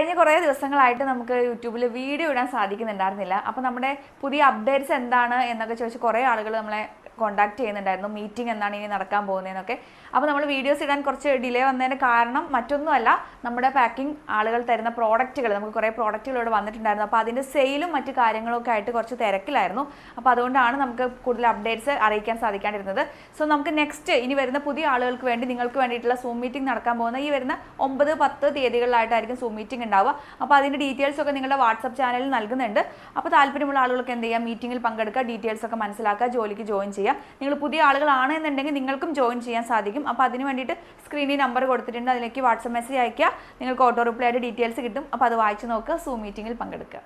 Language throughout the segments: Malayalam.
കഴിഞ്ഞ കുറേ ദിവസങ്ങളായിട്ട് നമുക്ക് യൂട്യൂബിൽ വീഡിയോ ഇടാൻ സാധിക്കുന്നുണ്ടായിരുന്നില്ല. അപ്പോൾ നമ്മുടെ പുതിയ അപ്ഡേറ്റ്സ് എന്താണ് എന്നൊക്കെ ചോദിച്ച് കുറേ ആളുകൾ നമ്മളെ കോൺടാക്ട് ചെയ്യുന്നുണ്ടായിരുന്നു. മീറ്റിംഗ് എന്നാണ് ഇനി നടക്കാൻ പോകുന്നതെന്നൊക്കെ. അപ്പോൾ നമ്മൾ വീഡിയോസ് ഇടാൻ കുറച്ച് ഡിലേ വന്നതിന് കാരണം മറ്റൊന്നുമല്ല നമ്മുടെ പാക്കിംഗ് ആളുകൾ തരുന്ന പ്രോഡക്റ്റുകൾ നമുക്ക് കുറേ പ്രോഡക്റ്റുകൾ ഇവിടെ വന്നിട്ടുണ്ടായിരുന്നു. അപ്പോൾ അതിന്റെ സെയിലും മറ്റു കാര്യങ്ങളൊക്കെ ആയിട്ട് കുറച്ച് തിരക്കിലായിരുന്നു. അപ്പോൾ അതുകൊണ്ടാണ് നമുക്ക് കൂടുതൽ അപ്ഡേറ്റ്സ് അറിയിക്കാൻ സാധിക്കാണ്ടിരുന്നത്. സോ നമുക്ക് നെക്സ്റ്റ് ഇനി വരുന്ന പുതിയ ആളുകൾക്ക് വേണ്ടി നിങ്ങൾക്ക് വേണ്ടിയിട്ടുള്ള സൂം മീറ്റിംഗ് നടക്കാൻ പോകുന്ന ഈ വരുന്ന ഒമ്പത് പത്ത് തീയതികളിലായിട്ടായിരിക്കും സൂം മീറ്റിംഗ് ഉണ്ടാവുക. അപ്പോൾ അതിന്റെ ഡീറ്റെയിൽസ് ഒക്കെ നിങ്ങളുടെ വാട്സപ്പ് ചാനലിൽ നൽകുന്നുണ്ട്. അപ്പോൾ താല്പര്യമുള്ള ആളുകൾക്ക് എന്ത് ചെയ്യാം? മീറ്റിംഗിൽ പങ്കെടുക്കുക ഡീറ്റെയിൽസ് ഒക്കെ മനസ്സിലാക്കുക ജോലിക്ക് ജോയിൻ ചെയ്യുക. നിങ്ങൾ പുതിയ ആളുകളാണ് എന്നുണ്ടെങ്കിൽ നിങ്ങൾക്കും ജോയിൻ ചെയ്യാൻ സാധിക്കും. അപ്പോൾ അതിന് വേണ്ടിയിട്ട് സ്ക്രീനിൽ നമ്പർ കൊടുത്തിട്ടുണ്ട്. അതിലേക്ക് വാട്സപ്പ് മെസ്സേജ് അയക്കുക നിങ്ങൾക്ക് ഓട്ടോ റിപ്ലൈ ആയിട്ട് ഡീറ്റെയിൽസ് കിട്ടും. അപ്പോൾ അത് വായിച്ച് നോക്കുക. സൂം മീറ്റിങ്ങിൽ പങ്കെടുക്കുക.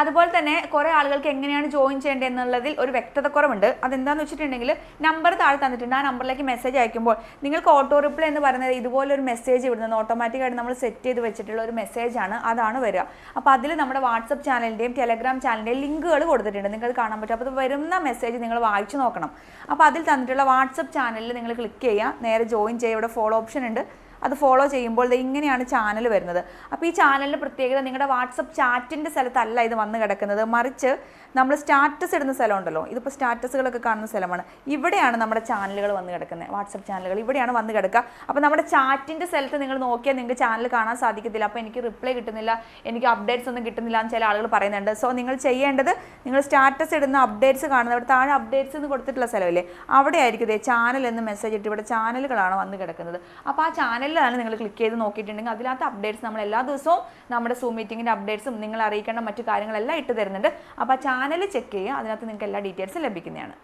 അതുപോലെ തന്നെ കുറേ ആളുകൾക്ക് എങ്ങനെയാണ് ജോയിൻ ചെയ്യേണ്ടത് എന്നുള്ളതിൽ ഒരു വ്യക്തത കുറവുണ്ട് അതെന്താണെന്ന് വെച്ചിട്ടുണ്ടെങ്കിൽ നമ്പർ താഴെ തന്നിട്ടുണ്ട്. ആ നമ്പറിലേക്ക് മെസ്സേജ് അയക്കുമ്പോൾ നിങ്ങൾക്ക് ഓട്ടോ റിപ്ലൈ എന്ന് പറയുന്നത് ഇതുപോലൊരു മെസ്സേജ് ഇവിടുന്ന് ഓട്ടോമാറ്റിക്കായിട്ട് നമ്മൾ സെറ്റ് ചെയ്ത് വെച്ചിട്ടുള്ള ഒരു മെസ്സേജാണ് അതാണ് വരിക. അപ്പോൾ അതിൽ നമ്മുടെ വാട്സപ്പ് ചാനലിന്റെയും ടെലഗ്രാം ചാനലിന്റെയും ലിങ്കുകൾ കൊടുത്തിട്ടുണ്ട്. നിങ്ങൾക്ക് കാണാൻ പറ്റും. അപ്പോൾ വരുന്ന മെസ്സേജ് നിങ്ങൾ വായിച്ചു നോക്കണം. അപ്പോൾ അതിൽ തന്നിട്ടുള്ള വാട്സപ്പ് ചാനലിൽ നിങ്ങൾ ക്ലിക്ക് ചെയ്യുക. നേരെ ജോയിൻ ചെയ്യുക. ഇവിടെ ഫോളോ ഓപ്ഷൻ ഉണ്ട്. അത് ഫോളോ ചെയ്യുമ്പോൾ ഇങ്ങനെയാണ് ചാനൽ വരുന്നത്. അപ്പോൾ ഈ ചാനലിന്റെ പ്രത്യേകത നിങ്ങളുടെ വാട്സപ്പ് ചാറ്റിന്റെ സ്ഥലത്തല്ല ഇത് വന്ന് കിടക്കുന്നത്. മറിച്ച് നമ്മൾ സ്റ്റാറ്റസ് ഇടുന്ന സ്ഥലമുണ്ടല്ലോ ഇതിപ്പോൾ സ്റ്റാറ്റസുകളൊക്കെ കാണുന്ന സ്ഥലമാണ്. ഇവിടെയാണ് നമ്മുടെ ചാനലുകൾ വന്ന് കിടക്കുന്നത് വാട്സപ്പ് ചാനലുകൾ ഇവിടെയാണ് വന്ന് കിടക്കുക. അപ്പോൾ നമ്മുടെ ചാറ്റിന്റെ സ്ഥലത്ത് നിങ്ങൾ നോക്കിയാൽ നിങ്ങൾക്ക് ചാനൽ കാണാൻ സാധിക്കത്തില്ല. അപ്പോൾ എനിക്ക് റിപ്ലൈ കിട്ടുന്നില്ല എനിക്ക് അപ്ഡേറ്റ്സ് ഒന്നും കിട്ടുന്നില്ല എന്ന് ചില ആളുകൾ പറയുന്നുണ്ട്. സോ നിങ്ങൾ ചെയ്യേണ്ടത് നിങ്ങൾ സ്റ്റാറ്റസ് ഇടുന്ന അപ്ഡേറ്റ്സ് കാണുന്നത് ഇവിടെ താഴെ അപ്ഡേറ്റ്സ് എന്ന് കൊടുത്തിട്ടുള്ള സ്ഥലമില്ലേ അവിടെ ആയിരിക്കും ചാനൽ എന്ന് മെസ്സേജ് ഇട്ട് ഇവിടെ ചാനലുകളാണ് വന്ന് കിടക്കുന്നത്. അപ്പോൾ ആ ചാനലിലാണ് നിങ്ങൾ ക്ലിക്ക് ചെയ്ത് നോക്കിയിട്ടുണ്ടെങ്കിൽ അതിനകത്ത് അപ്ഡേറ്റ്സ് നമ്മൾ എല്ലാ ദിവസവും നമ്മുടെ സൂ മീറ്റിങ്ങിന്റെ അപ്ഡേറ്റ്സും നിങ്ങൾ അറിയിക്കേണ്ട മറ്റു കാര്യങ്ങളെല്ലാം ഇട്ട് തരുന്നുണ്ട്. അപ്പോൾ ആ ചാനൽ ചെക്ക് ചെയ്യുക. അതിനകത്ത് നിങ്ങൾക്ക് എല്ലാ ഡീറ്റെയിൽസും ലഭിക്കുന്നതാണ്.